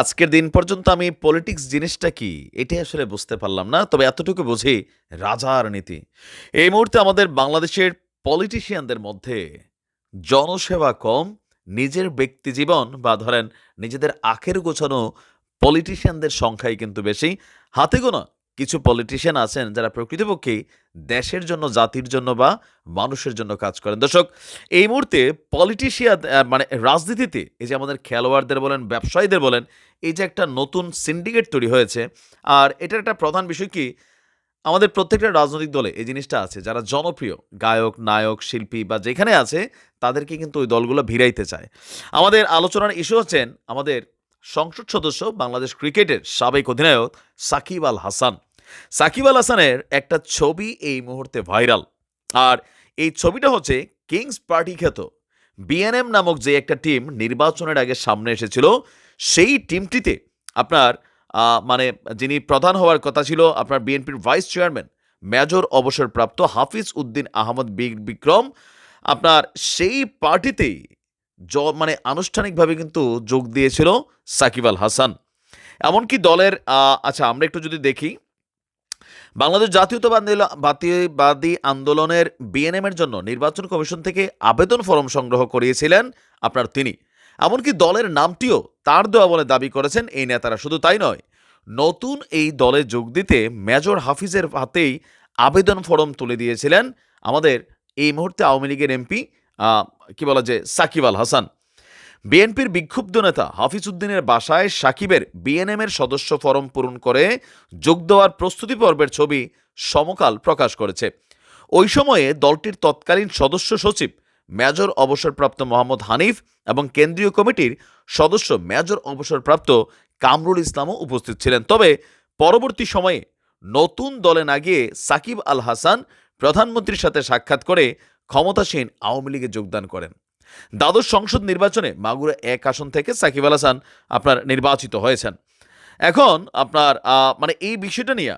আজকের দিন পর্যন্ত আমি পলিটিক্স জিনিসটা কি, এটাই আসলে বুঝতে পারলাম না, তবে এতটুকু বুঝি রাজার নীতি। এই মুহূর্তে আমাদের বাংলাদেশের পলিটিশিয়ানদের মধ্যে জনসেবা কম, নিজের ব্যক্তি জীবন বা ধরেন নিজেদের আখের গোছানো পলিটিশিয়ানদের সংখ্যাই কিন্তু বেশি, হাতে গোনা কিছু পলিটিশিয়ান আছেন যারা প্রকৃতপক্ষেই দেশের জন্য, জাতির জন্য বা মানুষের জন্য কাজ করেন। দর্শক, এই মুহূর্তে পলিটিশিয়ান মানে রাজনীতিতে এই যে আমাদের খেলোয়াড়দের বলেন, ব্যবসায়ীদের বলেন, এই যে একটা নতুন সিন্ডিকেট তৈরি হয়েছে। আর এটার একটা প্রধান বিষয় কি, আমাদের প্রত্যেকটা রাজনৈতিক দলে এই জিনিসটা আছে, যারা জনপ্রিয়, গায়ক, নায়ক, শিল্পী বা যেখানে আছে, তাদেরকে কিন্তু ওই দলগুলো ভিড়াইতে চায়। আমাদের আলোচনার ইস্যু হচ্ছেন আমাদের সংসদ সদস্য বাংলাদেশ ক্রিকেটের সাবেক অধিনায়ক সাকিব আল হাসান। সাকিব আল হাসানের একটা ছবি এই মুহূর্তে ভাইরাল। আর এই ছবিটা হচ্ছে কিংস পার্টি খ্যাত। বিএনএম নামক যে একটা টিম নির্বাচনের আগে সামনে এসেছিল, সেই টিমটিতে আপনার মানে যিনি প্রধান হওয়ার কথা ছিল আপনার বিএনপির ভাইস চেয়ারম্যান, মেজর অবসরপ্রাপ্ত হাফিজ উদ্দিন আহমদ বিক্রম, আপনার সেই পার্টিতেই জ মানে আনুষ্ঠানিকভাবে কিন্তু যোগ দিয়েছিল সাকিব আল হাসান। এমনকি দলের আচ্ছা আমরা একটু যদি দেখি বাংলাদেশ জাতীয়তাবাদী আন্দোলনের বিএনএম এর জন্য নির্বাচন কমিশন থেকে আবেদন ফরম সংগ্রহ করিয়েছিলেন আপনার তিনি। এমনকি দলের নামটিও তার দেওয়া বলে দাবি করেছেন এই নেতারা। শুধু তাই নয়, নতুন এই দলে যোগ দিতে মেজর হাফিজের হাতেই আবেদন ফরম তুলে দিয়েছিলেন আমাদের এই মুহূর্তে আওয়ামী লীগের এমপি কি বলা যে সাকিব আল হাসান। বিএনপির বিক্ষুব্ধ নেতা হাফিজ উদ্দিনের বাসায় সাকিবের বিএনএম এর সদস্য ফরম পূরণ করে যোগ দেওয়ার প্রস্তুতি পর্বের ছবি সমকাল প্রকাশ করেছে। ওই সময়ে দলটির তৎকালীন সদস্য সচিব, মেজর অবসরপ্রাপ্ত মোহাম্মদ হানিফ এবং কেন্দ্রীয় কমিটির সদস্য মেজর অবসরপ্রাপ্ত কামরুল ইসলামও উপস্থিত ছিলেন। তবে পরবর্তী সময়ে নতুন দলে না গিয়ে সাকিব আল হাসান প্রধানমন্ত্রীর সাথে সাক্ষাৎ করে ক্ষমতাসীন আওয়ামী লীগে যোগদান করেন। দ্বাদশ সংসদ নির্বাচনে মাগুরা এক আসন থেকে সাকিব আল হাসান আপনার নির্বাচিত হয়েছেন। এখন আপনার মানে এই বিষয়টা নিয়ে,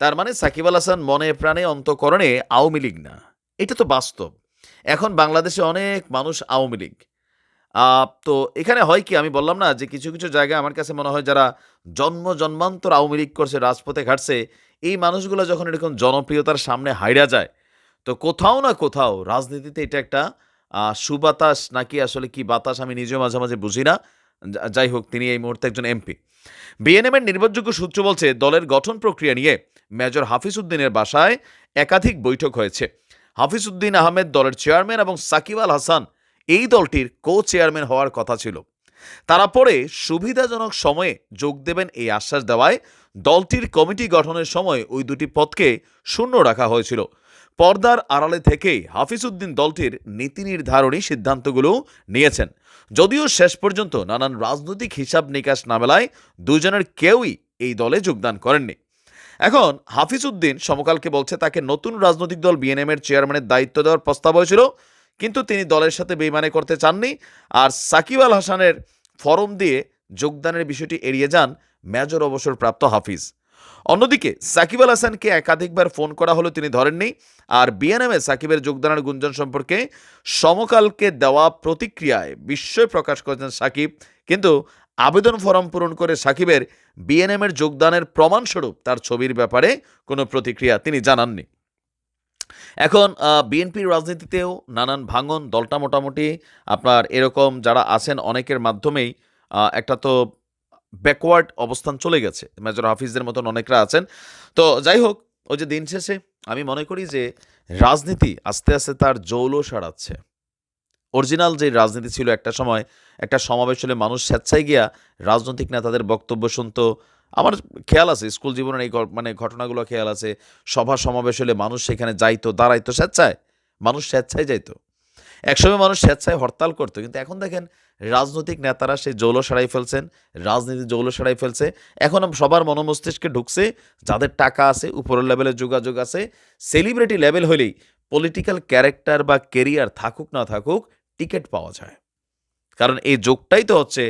তার মানে সাকিব আল হাসান মনে প্রাণে অন্তকরণে আওয়ামী লীগ না। এটা তো বাস্তব। এখন বাংলাদেশে অনেক মানুষ আওয়ামী লীগ। তো এখানে হয় কি আমি বললাম না যে কিছু কিছু জায়গায় আমার কাছে মনে হয় যারা জন্ম জন্মান্তর আওয়ামী লীগ করছে, রাজপথে ঘাটছে, এই মানুষগুলো যখন এরকম জনপ্রিয়তার সামনে হাইরা যায়, তো কোথাও না কোথাও রাজনীতিতে এটা একটা সুবাতাস নাকি আসলে কি বাতাস আমি নিজেও মাঝে মাঝে বুঝি না। যাই হোক, তিনি এই মুহূর্তে একজন এমপি। বিএনএম এর নির্ভরযোগ্য সূত্র বলছে, দলের গঠন প্রক্রিয়া নিয়ে মেজর হাফিজ উদ্দিনের বাসায় একাধিক বৈঠক হয়েছে। হাফিজ উদ্দিন আহমেদ দলের চেয়ারম্যান এবং সাকিব আল হাসান এই দলটির কো চেয়ারম্যান হওয়ার কথা ছিল। তারা পরে সুবিধাজনক সময়ে যোগ দেবেন এই আশ্বাস দেওয়ায় দলটির কমিটি গঠনের সময় ওই দুটি পদকে শূন্য রাখা হয়েছিল। পর্দার আড়ালে থেকেই হাফিজউদ্দিন দলটির নীতি নির্ধারণী সিদ্ধান্তগুলো নিয়েছেন। যদিও শেষ পর্যন্ত নানান রাজনৈতিক হিসাব নিকাশ না মেলায় দুজনের কেউই এই দলে যোগদান করেননি। এখন হাফিজউদ্দিন সমকালকে বলছে, তাকে নতুন রাজনৈতিক দল বিএনএম এর চেয়ারম্যানের দায়িত্ব দেওয়ার প্রস্তাব হয়েছিল, কিন্তু তিনি দলের সাথে বেইমানি করতে চাননি। আর সাকিব আল হাসানের ফরম দিয়ে যোগদানের বিষয়টি এড়িয়ে যান মেজর অবসরপ্রাপ্ত হাফিজ। অন্যদিকে সাকিব আল হাসানকে একাধিকবার ফোন করা হলো তিনি ধরেননি, আর বিএনএমে সাকিবের যোগদানের গুঞ্জন সম্পর্কে সমকালকে দেওয়া প্রতিক্রিয়ায় বিস্ময় প্রকাশ করেছেন সাকিব। কিন্তু আবেদন ফরম পূরণ করে সাকিবের বিএনএম এর যোগদানের প্রমাণস্বরূপ তার ছবির ব্যাপারে কোনো প্রতিক্রিয়া তিনি জানাননি। এখন বিএনপির রাজনীতিতেও নানান ভাঙন, দলটা মোটামুটি আপনার এরকম যারা আছেন অনেকের মাধ্যমেই একটা তো ব্যাকওয়ার্ড অবস্থান চলে গেছে। মেজর হাফিজদের মতন অনেকরা আছেন। তো যাই হোক, ওই যে দিন শেষে আমি মনে করি যে, রাজনীতি আস্তে আস্তে তার জৌল সারাচ্ছে। অরিজিনাল যে রাজনীতি ছিল একটা সময়, একটা সমাবেশ হলে মানুষ স্বেচ্ছায় গিয়া রাজনৈতিক নেতাদের বক্তব্য শুনতো। আমার খেয়াল আছে, স্কুল জীবনের এই মানে ঘটনাগুলো খেয়াল আছে। সভা সমাবেশ হলে মানুষ সেখানে যাইতো, দাঁড়াইতো স্বেচ্ছায়। মানুষ স্বেচ্ছায় যাইতো। একসময় মানুষ স্বেচ্ছায় হরতাল করতো, কিন্তু এখন দেখেন রাজনৈতিক নেতারা সেই জৌল সারাই ফেলছেন, রাজনীতি জৌল সারাই ফেলছে। এখন সবার মনোমস্তিষ্কে ঢুকছে যাদের টাকা আছে, উপরের লেভেলে যোগাযোগ আছে। সেলিব্রিটি লেভেল হলেই পলিটিক্যাল ক্যারেক্টার বা কেরিয়ার থাকুক না থাকুক, টিকিট পাওয়া যায়। কারণ এই যোগটাই তো হচ্ছে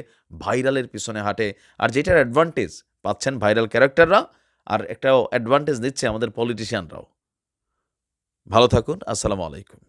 ভাইরালের পিছনে হাঁটে। আর যেটার অ্যাডভান্টেজ পাচ্ছেন ভাইরাল ক্যারেক্টাররা, আর একটা অ্যাডভান্টেজ দিচ্ছে আমাদের পলিটিশিয়ানরাও ভালো থাকুন, আসসালামু আলাইকুম।